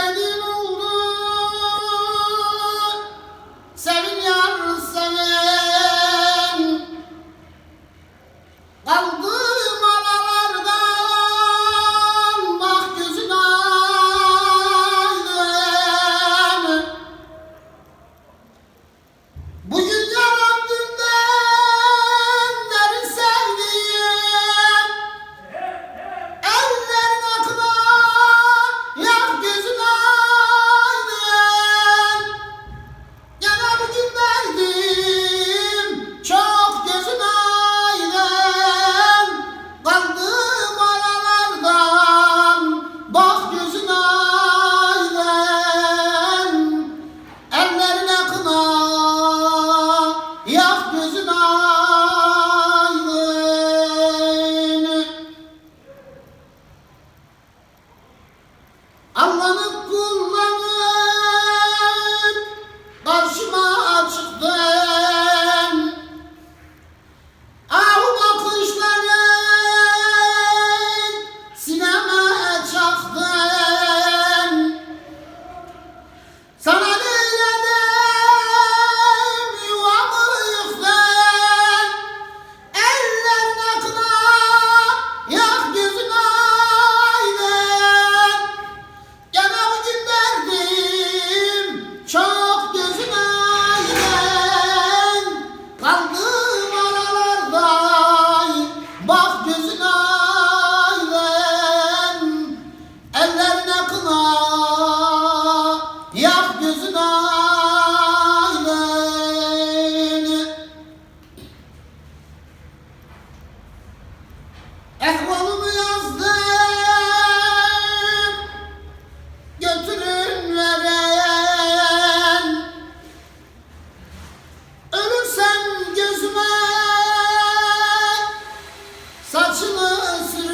مستقيم Ehvalımı yazdım Götürün veren Ölürsem gözüme Saçımı sürün